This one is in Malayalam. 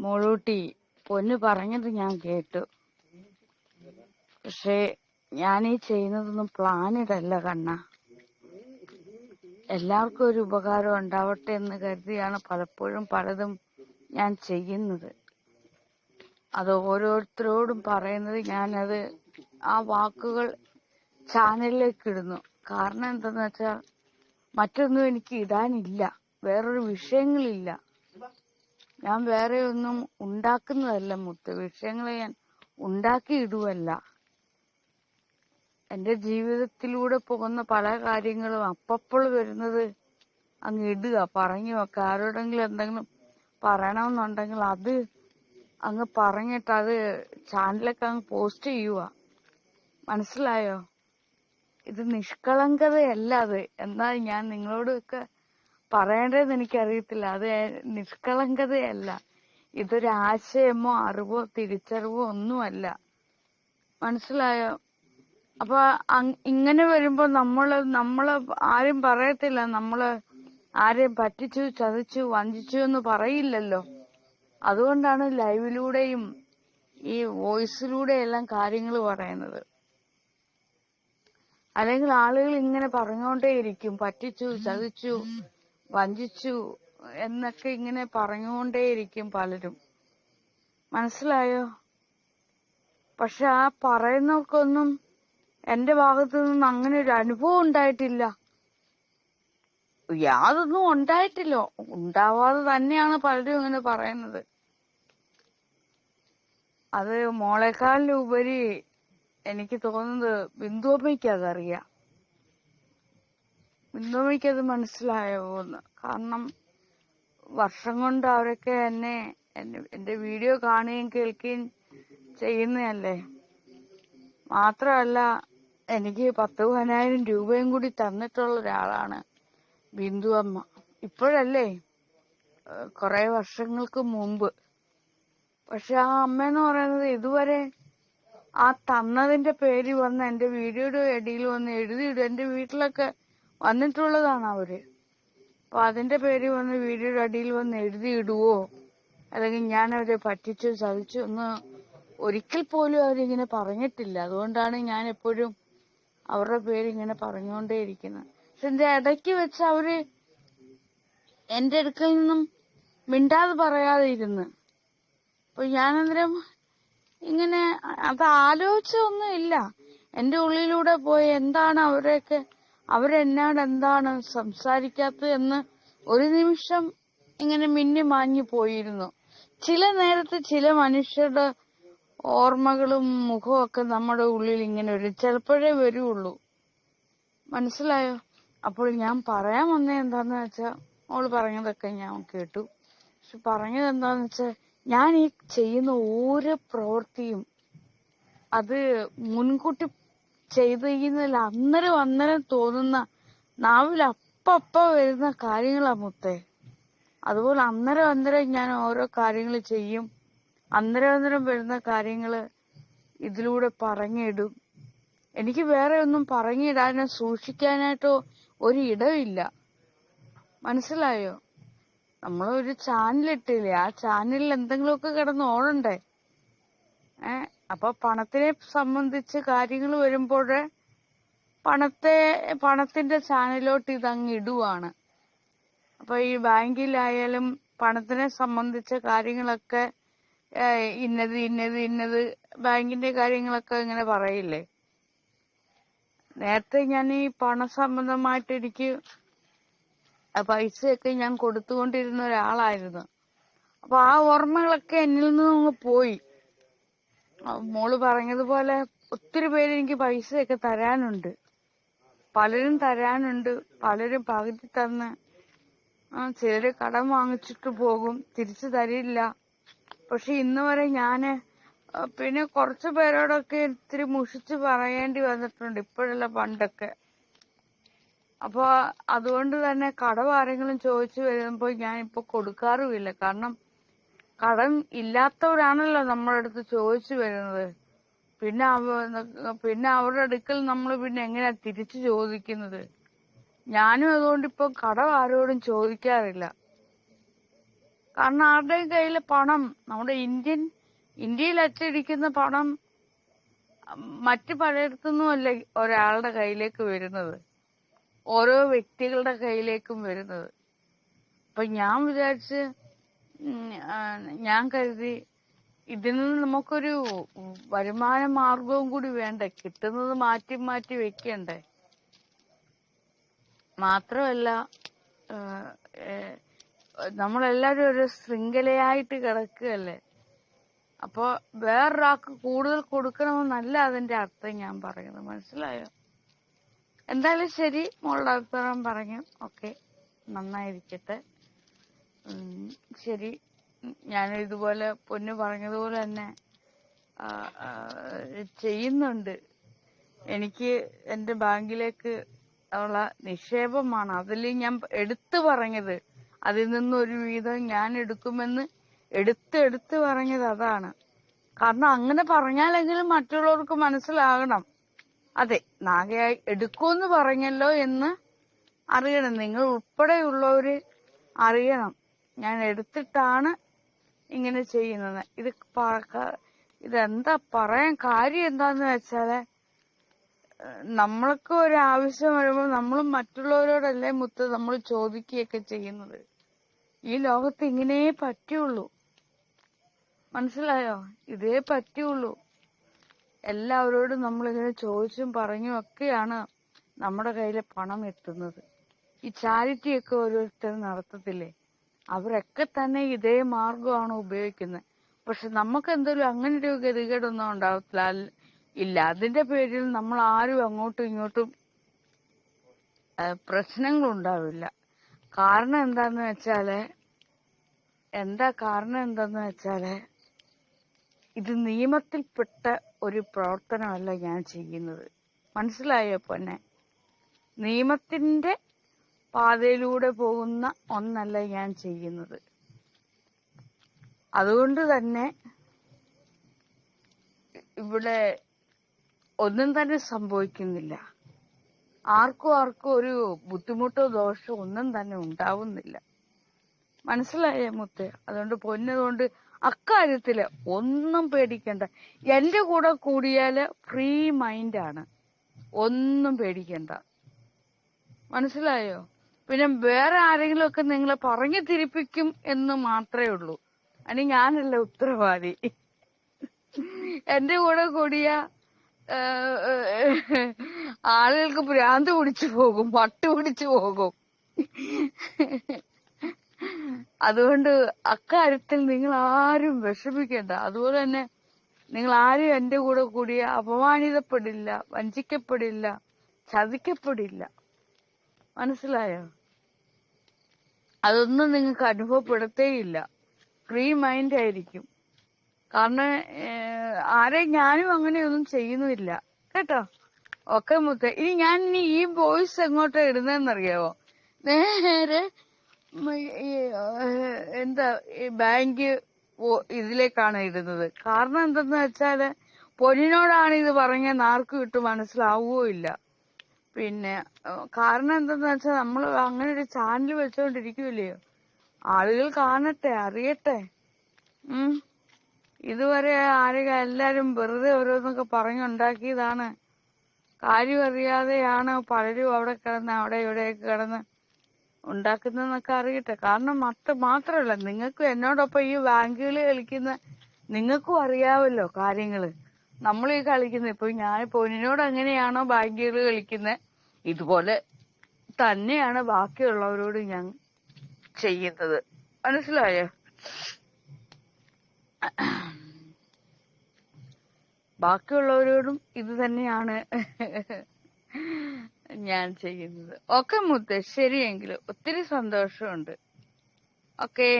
മോളൂട്ടി പൊന്ന് പറഞ്ഞത് ഞാൻ കേട്ടു. പക്ഷേ ഞാൻ ഈ ചെയ്യുന്നതൊന്നും പ്ലാനിടല്ല കണ്ണ. എല്ലാവർക്കും ഒരു ഉപകാരം ഉണ്ടാവട്ടെ എന്ന് കരുതിയാണ് പലപ്പോഴും പലതും ഞാൻ ചെയ്യുന്നത്. അത് ഓരോരുത്തരോടും പറയുന്നത് ഞാനത് ആ വാക്കുകൾ ചാനലിലേക്ക് ഇടുന്നു. കാരണം എന്തെന്ന് വെച്ചാൽ മറ്റൊന്നും എനിക്ക് ഇടാനില്ല. വേറൊരു വിഷയങ്ങളില്ല. ഞാൻ വേറെ ഒന്നും ഉണ്ടാക്കുന്നതല്ല മുത്ത്. വിഷയങ്ങളെ ഞാൻ ഉണ്ടാക്കി ഇടുവല്ല എന്റെ ജീവിതത്തിലൂടെ പോകുന്ന പല കാര്യങ്ങളും അപ്പപ്പോൾ വരുന്നത് അങ്ങ് ഇടുക പറഞ്ഞു വെക്കുക. ആരോടെങ്കിലും എന്തെങ്കിലും പറയണമെന്നുണ്ടെങ്കിൽ അത് അങ്ങ് പറഞ്ഞിട്ട് അത് ചാനലൊക്കെ അങ്ങ് പോസ്റ്റ് ചെയ്യുക. മനസ്സിലായോ? ഇത് നിഷ്കളങ്കതയല്ല അത്. എന്നാൽ ഞാൻ നിങ്ങളോടൊക്കെ പറയേണ്ടതെന്ന് എനിക്കറിയത്തില്ല. അത് നിഷ്കളങ്കതയല്ല. ഇതൊരു ആശയമോ അറിവോ തിരിച്ചറിവോ ഒന്നുമല്ല. മനസ്സിലായോ? അപ്പൊ ഇങ്ങനെ വരുമ്പോ നമ്മൾ നമ്മൾ ആരും പറയത്തില്ല. നമ്മൾ ആരെയും പറ്റിച്ചു ചതിച്ചു വഞ്ചിച്ചു എന്ന് പറയില്ലല്ലോ. അതുകൊണ്ടാണ് ലൈവിലൂടെയും ഈ വോയിസിലൂടെ എല്ലാം കാര്യങ്ങൾ പറയുന്നത്. അല്ലെങ്കിൽ ആളുകൾ ഇങ്ങനെ പറഞ്ഞുകൊണ്ടേയിരിക്കും. പറ്റിച്ചു ചതിച്ചു വഞ്ചിച്ചു എന്നൊക്കെ ഇങ്ങനെ പറഞ്ഞുകൊണ്ടേയിരിക്കും പലരും. മനസ്സിലായോ? പക്ഷെ ആ പറയുന്നവർക്കൊന്നും എന്റെ ഭാഗത്തു നിന്ന് അങ്ങനെ ഒരു അനുഭവം ഉണ്ടായിട്ടില്ല. യാതൊന്നും ഉണ്ടായിട്ടില്ല. ഉണ്ടാവാതെ തന്നെയാണ് പലരും ഇങ്ങനെ പറയുന്നത്. അത് മോളെക്കാളിലുപരി എനിക്ക് തോന്നുന്നത് ബിന്ദുവമ്മയ്ക്ക് അതറിയാം. ബിന്ദുവമ്മയ്ക്ക് അത് മനസ്സിലായോ എന്ന് കാരണം വർഷം കൊണ്ട് അവരൊക്കെ എന്നെ എന്റെ വീഡിയോ കാണുകയും കേൾക്കുകയും ചെയ്യുന്നതല്ലേ? മാത്രമല്ല എനിക്ക് പത്ത് പതിനായിരം രൂപയും കൂടി തന്നിട്ടുള്ള ഒരാളാണ് ബിന്ദു അമ്മ. ഇപ്പോഴല്ലേ കുറെ വർഷങ്ങൾക്ക് മുമ്പ്. പക്ഷെ ആ അമ്മ എന്ന് പറയുന്നത് ഇതുവരെ ആ തന്നതിന്റെ പേര് വന്ന് എന്റെ വീഡിയോയുടെ ഇടയിൽ വന്ന് എഴുതിയിടും. എന്റെ വീട്ടിലൊക്കെ വന്നിട്ടുള്ളതാണ് അവർ അപ്പൊ അതിന്റെ പേര് വന്ന് വീഡിയോയുടെ അടിയിൽ വന്ന് എഴുതിയിടുവോ? അല്ലെങ്കിൽ ഞാൻ അവരെ പറ്റിച്ചു ചതിച്ചു എന്ന് ഒരിക്കൽ പോലും അവരിങ്ങനെ പറഞ്ഞിട്ടില്ല. അതുകൊണ്ടാണ് ഞാൻ എപ്പോഴും അവരുടെ പേര് ഇങ്ങനെ പറഞ്ഞുകൊണ്ടേയിരിക്കുന്നത് പക്ഷെ എന്റെ ഇടയ്ക്ക് വെച്ച് അവർ എന്റെ അടുക്കൽ നിന്നും മിണ്ടാതെ പറയാതെ ഇരുന്ന്. അപ്പൊ ഞാനന്നേരം ഇങ്ങനെ അത് ആലോചിച്ചൊന്നും ഇല്ല എന്റെ ഉള്ളിലൂടെ പോയി എന്താണ് അവരെയൊക്കെ അവരെന്നോട് എന്താണ് സംസാരിക്കാത്തത് എന്ന് ഒരു നിമിഷം ഇങ്ങനെ മിന്നി മാഞ്ഞു പോയിരുന്നു. ചില നേരത്ത് ചില മനുഷ്യരുടെ ഓർമ്മകളും മുഖവും ഒക്കെ നമ്മുടെ ഉള്ളിൽ ഇങ്ങനെ വരും. ചിലപ്പോഴേ വരുള്ളൂ. മനസ്സിലായോ? അപ്പോൾ ഞാൻ പറയാൻ വന്നത് എന്താന്ന് വെച്ചാ അവൾ പറഞ്ഞതൊക്കെ ഞാൻ കേട്ടു. പക്ഷെ പറഞ്ഞത് എന്താന്ന് വെച്ചാ ഞാൻ ഈ ചെയ്യുന്ന ഓരോ പ്രവൃത്തിയും അത് മുൻകൂട്ടി ചെയ്ത് ചെയ്യുന്നതിൽ അന്നേരം അന്നേരം തോന്നുന്ന നാവിൽ അപ്പപ്പ വരുന്ന കാര്യങ്ങളാ മുത്തേ. അതുപോലെ അന്നേരം അന്നേരം ഞാൻ ഓരോ കാര്യങ്ങൾ ചെയ്യും. അന്നേരം അന്നേരം വരുന്ന കാര്യങ്ങൾ ഇതിലൂടെ പറഞ്ഞിടും. എനിക്ക് വേറെ ഒന്നും പറഞ്ഞിടാനോ സൂക്ഷിക്കാനായിട്ടോ ഒരു ഇടമില്ല മനസ്സിലായോ? നമ്മൾ ഒരു ചാനൽ ഇട്ടില്ലേ ആ ചാനലിൽ എന്തെങ്കിലുമൊക്കെ കിടന്ന് ഓടണ്ടേ? ഏ? അപ്പൊ പണത്തിനെ സംബന്ധിച്ച് കാര്യങ്ങൾ വരുമ്പോൾ പണത്തെ പണത്തിന്റെ ചാനലിലോട്ട് ഇതങ്ങ് ഇടുവാണ്. അപ്പൊ ഈ ബാങ്കിലായാലും പണത്തിനെ സംബന്ധിച്ച കാര്യങ്ങളൊക്കെ ഇന്നത് ഇന്നത് ഇന്നത് ബാങ്കിന്റെ കാര്യങ്ങളൊക്കെ ഇങ്ങനെ പറയില്ലേ? നേരത്തെ ഞാൻ ഈ പണ സംബന്ധമായിട്ട് എനിക്ക് പൈസയൊക്കെ ഞാൻ കൊടുത്തുകൊണ്ടിരുന്ന ഒരാളായിരുന്നു. അപ്പൊ ആ ഓർമ്മകളൊക്കെ എന്നിൽ നിന്ന് അങ്ങ് പോയി. മോൾ പറഞ്ഞതുപോലെ ഒത്തിരി പേര് എനിക്ക് പൈസയൊക്കെ തരാനുണ്ട്. പലരും തരാനുണ്ട്. പലരും പകുതി തന്ന്. ചിലര് കടം വാങ്ങിച്ചിട്ട് പോകും. തിരിച്ചു തരില്ല. പക്ഷെ ഇന്ന് വരെ ഞാൻ പിന്നെ കുറച്ചു പേരോടൊക്കെ ഇത്തിരി മുഷിച്ച് പറയേണ്ടി വന്നിട്ടുണ്ട് ഇപ്പോഴല്ല പണ്ടൊക്കെ. അപ്പൊ അതുകൊണ്ട് തന്നെ കടം ആരെങ്കിലും ചോദിച്ചു വരുമ്പോൾ ഞാൻ ഇപ്പൊ കൊടുക്കാറുമില്ല. കാരണം കടം ഇല്ലാത്തവരാണല്ലോ നമ്മുടെ അടുത്ത് ചോദിച്ചു വരുന്നത്. പിന്നെ പിന്നെ അവരുടെ അടുക്കൽ നമ്മൾ പിന്നെ എങ്ങനെയാ തിരിച്ചു ചോദിക്കുന്നത്? ഞാനും അതുകൊണ്ട് ഇപ്പൊ കടം ആരോടും ചോദിക്കാറില്ല. കാരണം ആരുടെയും കയ്യിൽ പണം? നമ്മുടെ ഇന്ത്യൻ ഇന്ത്യയിൽ അച്ചടിക്കുന്ന പണം മറ്റു പലയിടത്തുനിന്നും അല്ല ഒരാളുടെ കയ്യിലേക്ക് വരുന്നത്? ഓരോ വ്യക്തികളുടെ കയ്യിലേക്കും വരുന്നത്. അപ്പൊ ഞാൻ വിചാരിച്ച് ഞാൻ കരുതി ഇതിൽ നിന്ന് നമുക്കൊരു വരുമാന മാർഗവും കൂടി വേണ്ടേ? കിട്ടുന്നത് മാറ്റി മാറ്റി വെക്കണ്ടേ? മാത്രമല്ല നമ്മളെല്ലാരും ഒരു ശൃംഖലയായിട്ട് കിടക്കുകയല്ലേ? അപ്പൊ വേറൊരാൾക്ക് കൂടുതൽ കൊടുക്കണമെന്നല്ല അതിന്റെ അർത്ഥം ഞാൻ പറയുന്നത് മനസ്സിലായോ? എന്തായാലും ശരി മോളുടെ അഭിപ്രായം പറഞ്ഞു. ഓക്കെ. നന്നായിരിക്കട്ടെ. ശരി. ഞാൻ ഇതുപോലെ പൊന്നു പറഞ്ഞതുപോലെ തന്നെ ചെയ്യുന്നുണ്ട്. എനിക്ക് എന്റെ ബാങ്കിലേക്ക് ഉള്ള നിക്ഷേപമാണ്. അതിൽ ഞാൻ എടുത്തു പറഞ്ഞത്. അതിൽ നിന്ന് ഒരു വീതം ഞാൻ എടുക്കുമെന്ന് എടുത്ത് എടുത്ത് പറഞ്ഞത് അതാണ്. കാരണം അങ്ങനെ പറഞ്ഞാലെങ്കിലും മറ്റുള്ളവർക്ക് മനസ്സിലാകണം. അതെ നാഗയായി എടുക്കുമെന്ന് പറഞ്ഞല്ലോ എന്ന് അറിയണം. നിങ്ങൾ ഉൾപ്പെടെയുള്ളവര് അറിയണം. ഞാൻ എടുത്തിട്ടാണ് ഇങ്ങനെ ചെയ്യുന്നത്. ഇത് ഇതെന്താ പറയാൻ കാര്യം എന്താന്ന് വെച്ചാൽ നമ്മൾക്ക് ഒരു ആവശ്യം വരുമ്പോൾ നമ്മൾ മറ്റുള്ളവരോടല്ലേ മുത്ത് നമ്മൾ ചോദിക്കുകയൊക്കെ ചെയ്യുന്നത്. ഈ ലോകത്ത് ഇങ്ങനെ പറ്റുള്ളൂ. മനസ്സിലായോ? ഇതേ പറ്റുള്ളൂ. എല്ലാവരോടും നമ്മളിങ്ങനെ ചോദിച്ചും പറഞ്ഞും ഒക്കെയാണ് നമ്മുടെ കയ്യിൽ പണം എത്തുന്നത്. ഈ ചാരിറ്റി ഒക്കെ ഓരോരുത്തർ നടത്തത്തില്ലേ? അവരൊക്കെ തന്നെ ഇതേ മാർഗമാണ് ഉപയോഗിക്കുന്നത് പക്ഷെ നമുക്ക് എന്തെങ്കിലും അങ്ങനെ ഒരു ഗതികേടൊന്നും ഉണ്ടാവത്തില്ല. ഇല്ല. അതിന്റെ പേരിൽ നമ്മൾ ആരും അങ്ങോട്ടും ഇങ്ങോട്ടും പ്രശ്നങ്ങൾ ഉണ്ടാവില്ല കാരണം എന്താന്ന് വെച്ചാൽ എന്താ കാരണം എന്താന്ന് വെച്ചാൽ ഇത് നിയമത്തിൽപ്പെട്ട ഒരു പ്രവർത്തനമല്ല ഞാൻ ചെയ്യുന്നത്. മനസ്സിലായോ പൊന്നെ? നിയമത്തിന്റെ പാതയിലൂടെ പോകുന്ന ഒന്നല്ല ഞാൻ ചെയ്യുന്നത്. അതുകൊണ്ട് തന്നെ ഇവിടെ ഒന്നും തന്നെ സംഭവിക്കുന്നില്ല. ആർക്കും ആർക്കും ഒരു ബുദ്ധിമുട്ടോ ദോഷമോ ഒന്നും തന്നെ ഉണ്ടാവുന്നില്ല. മനസ്സിലായേ മുത്ത്? അതുകൊണ്ട് പൊന്നതുകൊണ്ട് അക്കാര്യത്തിൽ ഒന്നും പേടിക്കണ്ട. എന്റെ കൂടെ കൂടിയാൽ ഫ്രീ മൈൻഡാണ് ഒന്നും പേടിക്കണ്ട. മനസ്സിലായോ? പിന്നെ വേറെ ആരെങ്കിലും ഒക്കെ നിങ്ങളെ പറഞ്ഞു തിരിപ്പിക്കും എന്ന് മാത്രമേ ഉള്ളൂ. അനി ഞാനല്ല ഉത്തരവാദി. എന്റെ കൂടെ കൂടിയ ആളുകൾക്ക് ഭ്രാന്ത് പിടിച്ചു പോകും പട്ട് പിടിച്ചു പോകും. അതുകൊണ്ട് അക്കാര്യത്തിൽ നിങ്ങൾ ആരും വിഷമിക്കേണ്ട. അതുപോലെ തന്നെ നിങ്ങൾ ആരും എന്റെ കൂടെ കൂടിയ അപമാനിതപ്പെടില്ല വഞ്ചിക്കപ്പെടില്ല ചതിക്കപ്പെടില്ല. മനസ്സിലായോ? അതൊന്നും നിങ്ങൾക്ക് അനുഭവപ്പെടുത്തേയില്ല. ഫ്രീ മൈൻഡ് ആയിരിക്കും. കാരണം ആരെ ഞാനും അങ്ങനെയൊന്നും ചെയ്യുന്നില്ല. കേട്ടോ? ഒക്കെ മുത്ത ഇനി ഞാൻ ഇനി ഈ വോയിസ് എങ്ങോട്ടാ ഇടുന്നതെന്നറിയാവോ നേരെ എന്താ ബാങ്ക് ഇതിലേക്കാണ് ഇടുന്നത്. കാരണം എന്തെന്ന് വെച്ചാൽ പൊന്നിനോടാണ് ഇത് പറഞ്ഞെന്ന് ആർക്കും ഇട്ട് മനസ്സിലാവുകയോ ഇല്ല പിന്നെ കാരണം എന്തെന്ന് വെച്ചാൽ നമ്മൾ അങ്ങനെ ഒരു ചാനൽ വെച്ചോണ്ടിരിക്കുവല്ലേ ആളുകൾ കാണട്ടെ അറിയട്ടെ. ഉം. ഇതുവരെ ആരും എല്ലാരും വെറുതെ ഓരോന്നൊക്കെ പറഞ്ഞുണ്ടാക്കിയതാണ് കാര്യം അറിയാതെയാണ് പലരും അവിടെ കിടന്ന് അവിടെ ഇവിടെയൊക്കെ കിടന്ന് ഉണ്ടാക്കുന്നതെന്നൊക്കെ അറിയട്ടെ. കാരണം മറ്റ് മാത്രമല്ല നിങ്ങൾക്ക് എന്നോടൊപ്പം ഈ ബാങ്കുകൾ കളിക്കുന്ന നിങ്ങൾക്കും അറിയാവല്ലോ കാര്യങ്ങൾ. നമ്മൾ ഈ കളിക്കുന്നത്. ഇപ്പൊ ഞാൻ പൊന്നിനോട് എങ്ങനെയാണോ ബാങ്കുകൾ കളിക്കുന്നത് ഇതുപോലെ തന്നെയാണ് ബാക്കിയുള്ളവരോട് ഞാൻ ചെയ്യുന്നത്. മനസ്സിലായോ? ബാക്കിയുള്ളവരോടും ഇത് തന്നെയാണ് ഞാൻ ചെയ്യുന്നത്. ഓക്കെ മുത്തേ ശരിയെങ്കിൽ ഒത്തിരി സന്തോഷമുണ്ട്. ഓക്കേ.